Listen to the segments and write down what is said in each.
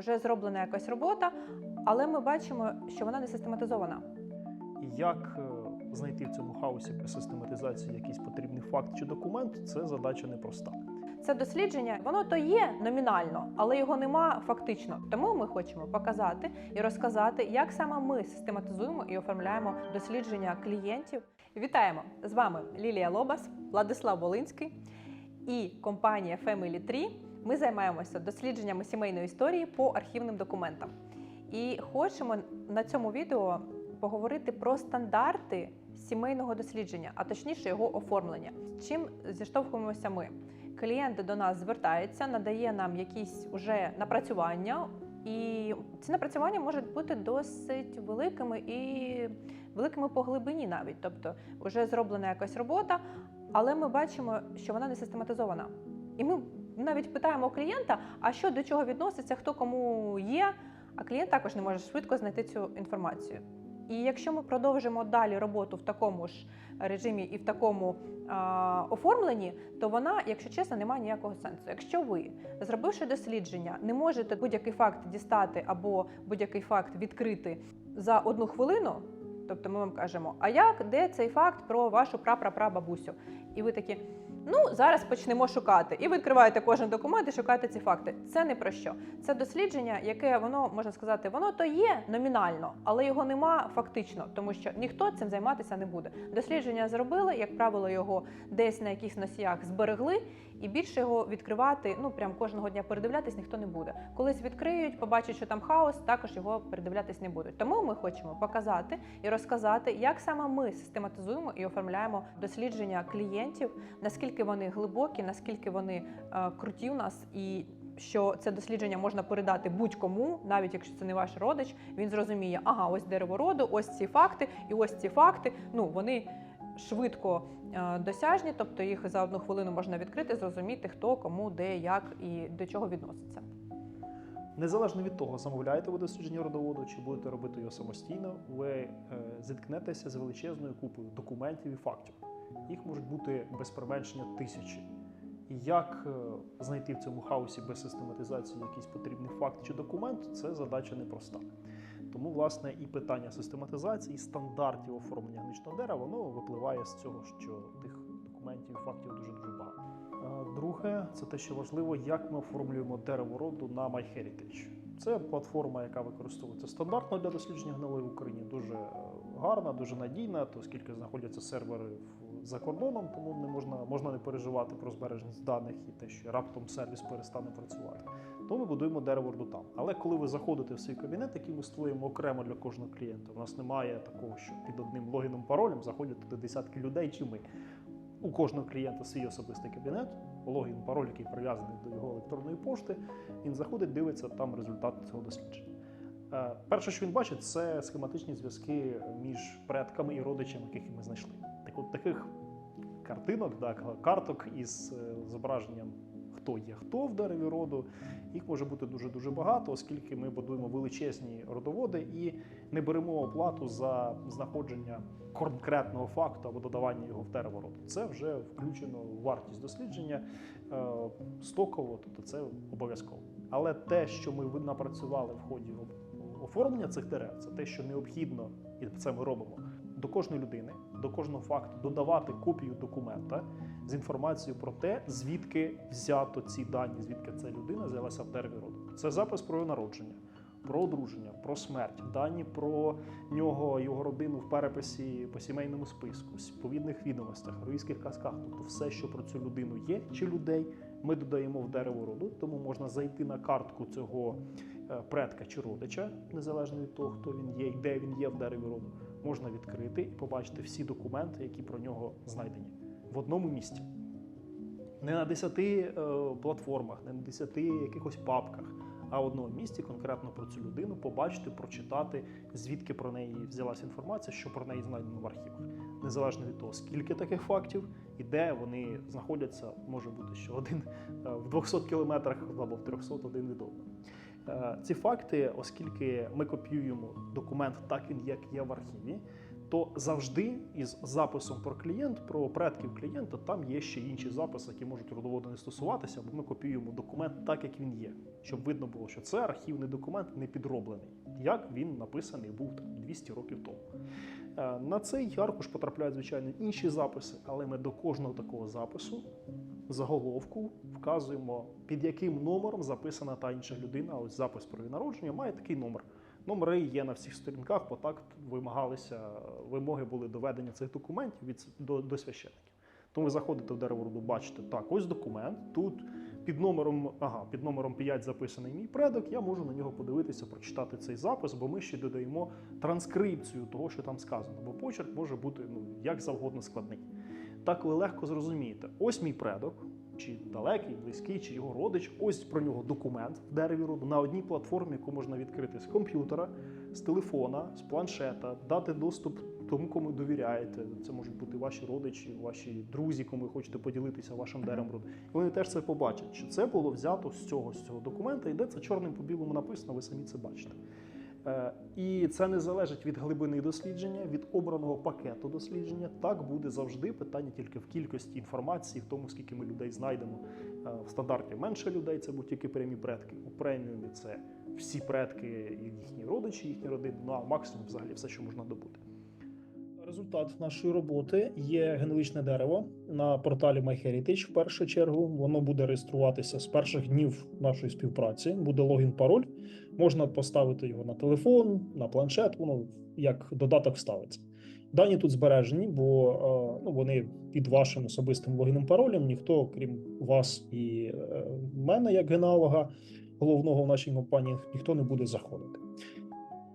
вже зроблена якась робота, але ми бачимо, що вона не систематизована. Як е, знайти в цьому хаосі при систематизації якийсь потрібний факт чи документ, це задача непроста. Це дослідження, воно то є номінально, але його нема фактично. Тому ми хочемо показати і розказати, як саме ми систематизуємо і оформляємо дослідження клієнтів. Вітаємо! З вами Лілія Лобас, Владислав Волинський і компанія Family Tree. Ми займаємося дослідженнями сімейної історії по архівним документам. І хочемо на цьому відео поговорити про стандарти сімейного дослідження, а точніше його оформлення. З чим зіштовхуємося ми? Клієнт до нас звертається, надає нам якісь уже напрацювання, і ці напрацювання можуть бути досить великими і великими по глибині навіть. Тобто, вже зроблена якась робота, але ми бачимо, що вона не систематизована. І ми навіть питаємо клієнта, а що до чого відноситься, хто кому є, а клієнт також не може швидко знайти цю інформацію. І якщо ми продовжимо далі роботу в такому ж режимі і в такому а, оформленні, то вона, якщо чесно, не має ніякого сенсу. Якщо ви, зробивши дослідження, не можете будь-який факт дістати або будь-який факт відкрити за одну хвилину, тобто ми вам кажемо, а як, де цей факт про вашу прапрапрабабусю? І ви такі. Ну, зараз почнемо шукати. І відкриваєте кожен документ і шукаєте ці факти. Це не про що. Це дослідження, яке воно можна сказати, воно то є номінально, але його нема фактично, тому що ніхто цим займатися не буде. Дослідження зробили, як правило, його десь на якихось носіях зберегли, і більше його відкривати, ну прям кожного дня передивлятись ніхто не буде. Колись відкриють, побачать, що там хаос, також його передивлятись не будуть. Тому ми хочемо показати і розказати, як саме ми систематизуємо і оформляємо дослідження клієнтів, наскільки вони глибокі, наскільки вони е, круті у нас і. Що це дослідження можна передати будь-кому, навіть якщо це не ваш родич, він зрозуміє, ага, ось дерево роду, ось ці факти, і ось ці факти. Ну вони швидко е, досяжні, тобто їх за одну хвилину можна відкрити, зрозуміти, хто кому, де, як і до чого відноситься. Незалежно від того, замовляєте ви дослідження родоводу чи будете робити його самостійно, ви е, зіткнетеся з величезною купою документів і фактів. Їх можуть бути без применшення тисячі. І як е, знайти в цьому хаосі без систематизації якийсь потрібний факт чи документ, це задача непроста. Тому, власне, і питання систематизації, стандартів оформлення гничного дерева, воно випливає з цього, що тих документів і фактів дуже дуже багато. Друге, це те, що важливо, як ми оформлюємо дерево роду на MyHeritage. Це платформа, яка використовується стандартно для дослідження гнилої в Україні. Дуже е, гарна, дуже надійна, оскільки знаходяться сервери в- за кордоном, тому не можна, можна не переживати про збереженість даних і те, що раптом сервіс перестане працювати. Тому ми будуємо дереворду там. Але коли ви заходите в свій кабінет, який ми створюємо окремо для кожного клієнта, у нас немає такого, що під одним логіном паролем заходять туди десятки людей чи ми. У кожного клієнта свій особистий кабінет, логін, пароль, який прив'язаний до його електронної пошти. Він заходить, дивиться там результат цього дослідження. Е, Перше, що він бачить, це схематичні зв'язки між предками і родичами, яких ми знайшли. От таких картинок, так, карток із е, зображенням, хто є хто в дереві роду, їх може бути дуже дуже багато, оскільки ми будуємо величезні родоводи і не беремо оплату за знаходження конкретного факту або додавання його в дерево роду. Це вже включено в вартість дослідження е, стоково, тобто це обов'язково. Але те, що ми напрацювали в ході оформлення цих дерев, це те, що необхідно, і це ми робимо до кожної людини, до кожного факту додавати копію документа з інформацією про те, звідки взято ці дані, звідки ця людина взялася в дереві роду. Це запис про народження, про одруження, про смерть, дані про нього, його родину в переписі по сімейному списку, відповідних відомостях, героїчних казках, тобто все, що про цю людину є чи людей, ми додаємо в дерево роду, тому можна зайти на картку цього е, предка чи родича, незалежно від того, хто він є і де він є в дереві роду. Можна відкрити і побачити всі документи, які про нього знайдені в одному місці. Не на 10 е, платформах, не на 10 якихось папках, а в одному місці конкретно про цю людину побачити, прочитати, звідки про неї взялася інформація, що про неї знайдено в архівах. Незалежно від того, скільки таких фактів і де вони знаходяться, може бути, що один е, в 200 кілометрах або в 300 один від одного. Е, Ці факти, оскільки ми копіюємо документ так, як є в архіві, то завжди із записом про клієнт, про предків клієнта, там є ще інші записи, які можуть родоводу не стосуватися, бо ми копіюємо документ так, як він є, щоб видно було, що це архівний документ не підроблений, як він написаний був там 200 років тому. Е, На цей аркуш потрапляють, звичайно, інші записи, але ми до кожного такого запису заголовку вказуємо, під яким номером записана та інша людина. Ось запис про її народження має такий номер. Номери є на всіх сторінках, бо так вимагалися вимоги були доведення цих документів від до, до священників. Тому ви заходите в дерево бачите, так, ось документ. Тут під номером, ага, під номером 5 записаний мій предок. Я можу на нього подивитися, прочитати цей запис, бо ми ще додаємо транскрипцію того, що там сказано. Бо почерк може бути ну як завгодно складний. Так ви легко зрозумієте, ось мій предок, чи далекий, близький, чи його родич. Ось про нього документ в дереві роду на одній платформі, яку можна відкрити з комп'ютера, з телефона, з планшета, дати доступ тому, кому довіряєте. Це можуть бути ваші родичі, ваші друзі, кому ви хочете поділитися вашим деревом роду. І вони теж це побачать, що це було взято з цього з цього документа, і де це чорним по білому написано, ви самі це бачите. Е, І це не залежить від глибини дослідження, від обраного пакету дослідження. Так буде завжди. Питання тільки в кількості інформації, в тому, скільки ми людей знайдемо. Е, В стандарті менше людей, це будуть тільки прямі предки. У преміумі це всі предки і їхні родичі, їхні родини. Ну а максимум взагалі все, що можна добути. Результат нашої роботи є генетичне дерево на порталі MyHeritage. В першу чергу воно буде реєструватися з перших днів нашої співпраці. Буде логін, пароль. Можна поставити його на телефон, на планшет. Воно як додаток ставиться. Дані тут збережені, бо е, ну, вони під вашим особистим логіном паролем. Ніхто, крім вас і е, мене, як генеалога головного в нашій компанії, ніхто не буде заходити.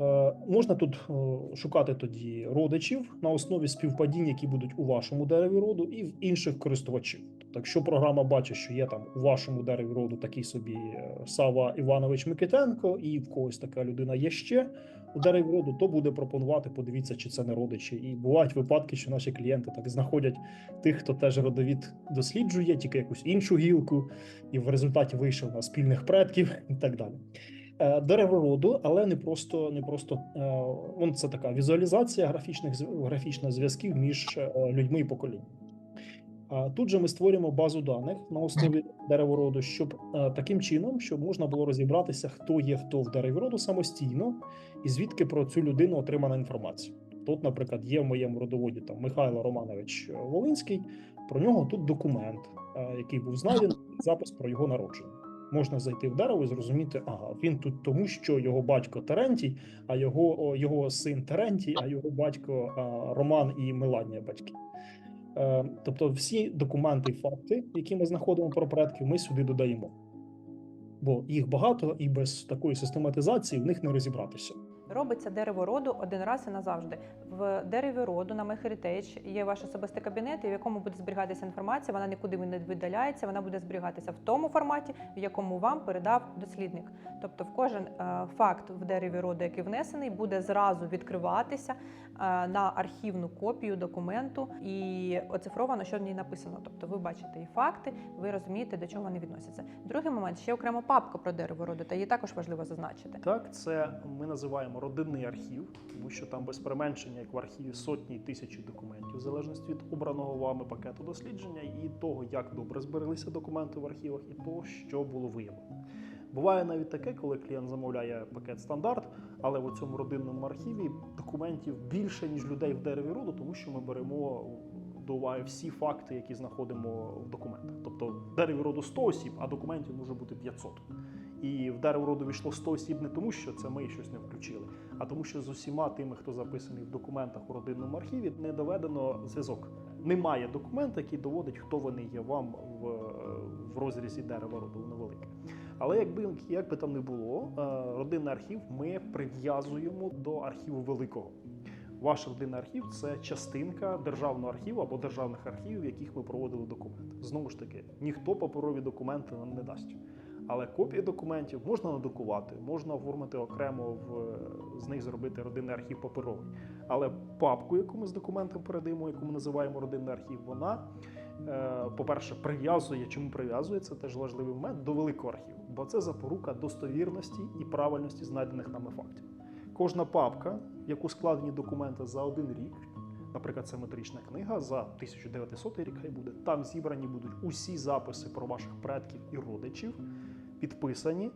Е, Можна тут е, шукати тоді родичів на основі співпадінь, які будуть у вашому дереві роду, і в інших користувачів. Тобто, якщо програма бачить, що є там у вашому дереві роду такий собі е, Сава Іванович Микитенко, і в когось така людина є ще у дереві роду, то буде пропонувати, подивіться, чи це не родичі. І бувають випадки, що наші клієнти так знаходять тих, хто теж родовід досліджує, тільки якусь іншу гілку, і в результаті вийшов на спільних предків і так далі. Е, Дерево роду, але не просто не просто е, он це така візуалізація графічних графічних зв'язків між е, людьми і поколінням. Тут же ми створюємо базу даних на основі деревороду, щоб таким чином, щоб можна було розібратися, хто є хто в дереві роду самостійно, і звідки про цю людину отримана інформація. Тут, наприклад, є в моєму родоводі там Михайло Романович Волинський. Про нього тут документ, який був знайдений, запис про його народження. Можна зайти в дерево і зрозуміти, ага, він тут тому, що його батько Терентій, а його, його син Терентій, а його батько Роман і Меланія батьки. Е, тобто, всі документи і факти, які ми знаходимо про предків, ми сюди додаємо. Бо їх багато, і без такої систематизації в них не розібратися. Робиться дерево роду один раз і назавжди. В дереві роду на MyHeritage є ваш особистий кабінет, в якому буде зберігатися інформація. Вона нікуди не видаляється. Вона буде зберігатися в тому форматі, в якому вам передав дослідник. Тобто, в кожен е, факт в дереві роду, який внесений, буде зразу відкриватися е, на архівну копію документу і оцифровано, що в ній написано. Тобто, ви бачите і факти, ви розумієте, до чого вони відносяться. Другий момент ще окрема папка про дерево роду, та її також важливо зазначити. Так, це ми називаємо родинний архів, тому що там без переменшення, як в архіві, сотні і тисячі документів, в залежності від обраного вами пакету дослідження і того, як добре збереглися документи в архівах, і того, що було виявлено. Буває навіть таке, коли клієнт замовляє пакет стандарт, але в цьому родинному архіві документів більше ніж людей в дереві роду, тому що ми беремо до уваги всі факти, які знаходимо в документах. Тобто в дереві роду 100 осіб, а документів може бути 500. І в дерево роду війшло 100 осіб не тому, що це ми щось не включили, а тому, що з усіма тими, хто записаний в документах у родинному архіві, не доведено зв'язок. Немає документа, який доводить, хто вони є вам в, в розрізі дерева роду воно велике. Але якби як би там не було, е, родинний архів ми прив'язуємо до архіву великого. Ваш родинний архів це частинка державного архіву або державних архівів, в яких ми проводили документи. Знову ж таки, ніхто паперові документи нам не дасть. Але копії документів можна надрукувати, можна оформити окремо в з них зробити родинний архів паперовий. Але папку, яку ми з документом передаємо, яку ми називаємо родинний архів, вона, е, по-перше, прив'язує. Чому прив'язує? Це теж важливий момент до великого архіву, бо це запорука достовірності і правильності знайдених нами фактів. кожна папка, в яку складені документи за один рік, наприклад, це метрична книга за 1900 рік, хай буде, там зібрані будуть усі записи про ваших предків і родичів, підписані.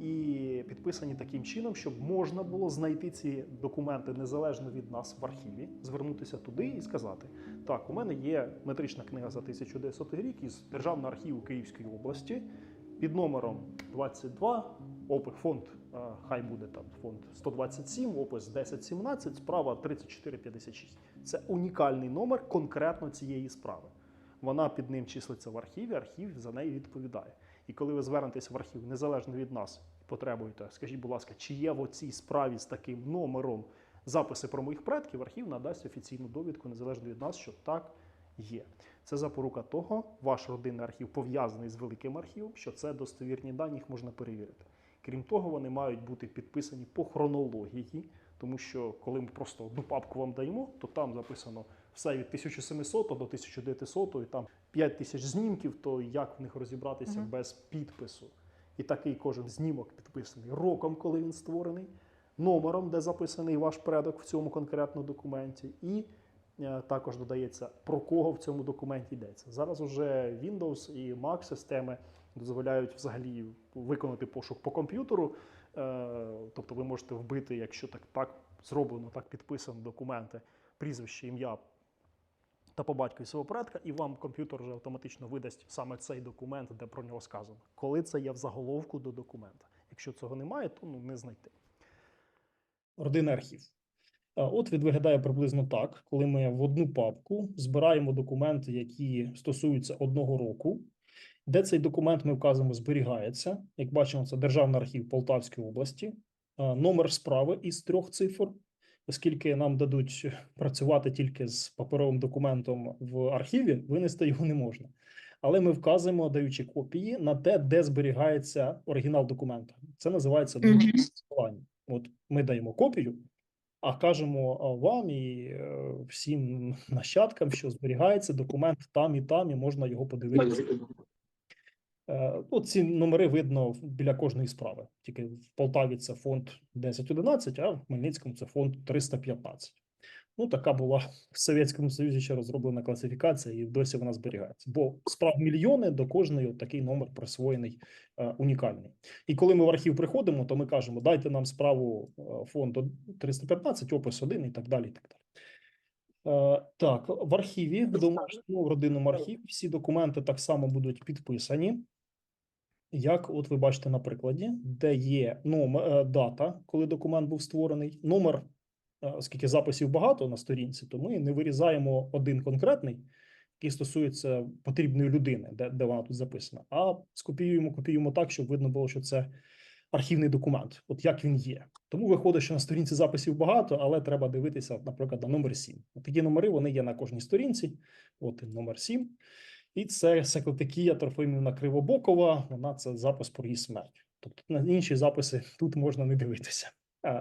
І підписані таким чином, щоб можна було знайти ці документи незалежно від нас в архіві, звернутися туди і сказати: так, у мене є метрична книга за 1900 рік із Державного архіву Київської області під номером 22, опис фонд, хай буде там фонд 127, опис 1017, справа 3456. Це унікальний номер конкретно цієї справи. Вона під ним числиться в архіві, архів за неї відповідає. І коли ви звернетесь в архів незалежно від нас потребуєте, скажіть, будь ласка, чи є в оцій справі з таким номером записи про моїх предків, архів надасть офіційну довідку незалежно від нас, що так є. Це запорука того, ваш родинний архів пов'язаний з великим архівом, що це достовірні дані, їх можна перевірити. Крім того, вони мають бути підписані по хронології, тому що коли ми просто одну папку вам даємо, то там записано все від 1700 до 1900, і там 5 тисяч знімків, то як в них розібратися Мгм. без підпису? І такий кожен знімок підписаний роком, коли він створений, номером, де записаний ваш предок в цьому конкретному документі, і е, також додається про кого в цьому документі йдеться. Зараз уже Windows і Mac системи дозволяють взагалі виконати пошук по комп'ютеру. Е, Тобто ви можете вбити, якщо так, так зроблено, так підписано документи, прізвище, ім'я та по батькові свого предка, і вам комп'ютер вже автоматично видасть саме цей документ, де про нього сказано. Коли це є в заголовку до документа. Якщо цього немає, то ну, не знайти. родинний архів. От він виглядає приблизно так, коли ми в одну папку збираємо документи, які стосуються одного року, де цей документ ми вказуємо зберігається. Як бачимо, це Державний архів Полтавської області, номер справи із трьох цифр, оскільки нам дадуть працювати тільки з паперовим документом в архіві, винести його не можна. Але ми вказуємо, даючи копії на те, де зберігається оригінал документа. Це називається посилання. От ми даємо копію, а кажемо вам і е, всім нащадкам, що зберігається документ там і там, і можна його подивитися. Е, Ну, ці номери видно біля кожної справи. Тільки в Полтаві це фонд 1011, а в Хмельницькому це фонд 315. Ну, така була в Совєтському Союзі ще розроблена класифікація, і досі вона зберігається. Бо справ мільйони до кожної от такий номер присвоєний е, унікальний. І коли ми в архів приходимо, то ми кажемо: дайте нам справу е, фонду 315, опис 1 і так далі. І так далі. Е, Так, в архіві, в домашньому в родинному архіві всі документи так само будуть підписані. Як от ви бачите на прикладі, де є номер, е, дата, коли документ був створений, номер, е, оскільки записів багато на сторінці, то ми не вирізаємо один конкретний, який стосується потрібної людини, де, де вона тут записана, а скопіюємо, копіюємо так, щоб видно було, що це архівний документ, от як він є. Тому виходить, що на сторінці записів багато, але треба дивитися, наприклад, на номер 7. От такі номери вони є на кожній сторінці. От номер 7. І це Секлетикія Трофимівна Кривобокова. Вона це запис про її смерть. Тобто на інші записи тут можна не дивитися.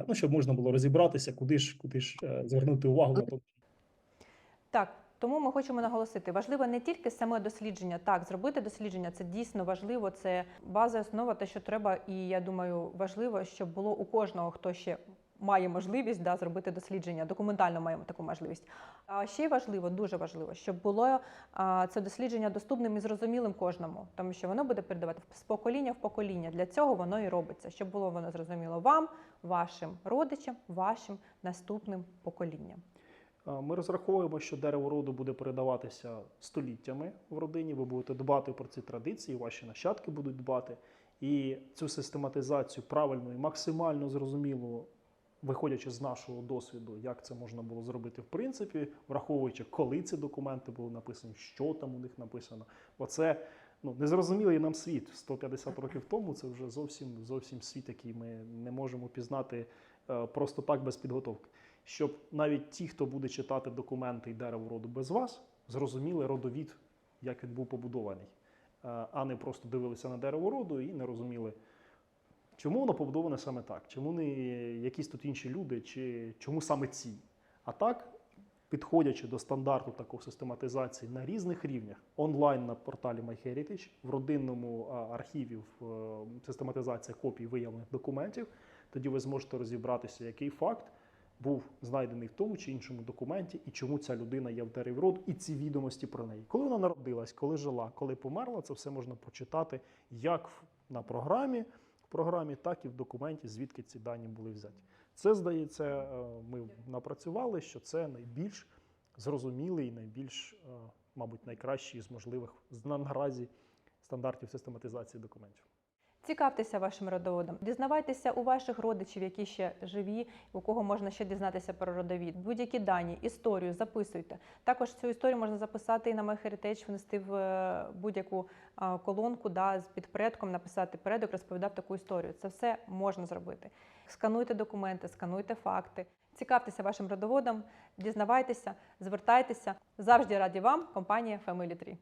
Ну, щоб можна було розібратися, куди ж, куди ж е, звернути увагу на то. Так, тому ми хочемо наголосити, важливо не тільки саме дослідження. Так, зробити дослідження це дійсно важливо. Це база основа, те, що треба, і я думаю, важливо, щоб було у кожного, хто ще має можливість да, зробити дослідження. Документально маємо таку можливість. А ще важливо, дуже важливо, щоб було а, це дослідження доступним і зрозумілим кожному, тому що воно буде передавати з покоління в покоління. Для цього воно і робиться, щоб було воно зрозуміло вам, вашим родичам, вашим наступним поколінням. Ми розраховуємо, що дерево роду буде передаватися століттями в родині. Ви будете дбати про ці традиції, ваші нащадки будуть дбати. І цю систематизацію правильно і максимально зрозуміло, виходячи з нашого досвіду, як це можна було зробити в принципі, враховуючи, коли ці документи були написані, що там у них написано. Бо це ну, незрозумілий нам світ 150 років тому. Це вже зовсім зовсім світ, який ми не можемо пізнати е, просто так без підготовки щоб навіть ті, хто буде читати документи і дерево роду без вас, зрозуміли родовід, як він був побудований, Е, а не просто дивилися на дерево роду і не розуміли, чому воно побудоване саме так, чому не якісь тут інші люди, чи чому саме ці. А так, підходячи до стандарту такої систематизації на різних рівнях, онлайн на порталі MyHeritage, в родинному архіві е, систематизація копій виявлених документів, Тоді ви зможете розібратися, який факт був знайдений в тому чи іншому документі, і чому ця людина є в дереві роду, і ці відомості про неї. Коли вона народилась, коли жила, коли померла, це все можна прочитати як на програмі, програмі, так і в документі, звідки ці дані були взяті. Це здається, е, ми напрацювали, що це найбільш зрозумілий найбільш, е, мабуть, найкращий з можливих наразі стандартів систематизації документів. Цікавтеся вашим родоводом, дізнавайтеся у ваших родичів, які ще живі, у кого можна ще дізнатися про родовід. Будь-які дані, історію записуйте. Також цю історію можна записати і на MyHeritage, внести в е, будь-яку колонку, да, з під предком написати предок, розповідав таку історію. Це все можна зробити. Скануйте документи, скануйте факти. Цікавтеся вашим родоводом, дізнавайтеся, звертайтеся. Завжди раді вам, компанія Family Tree.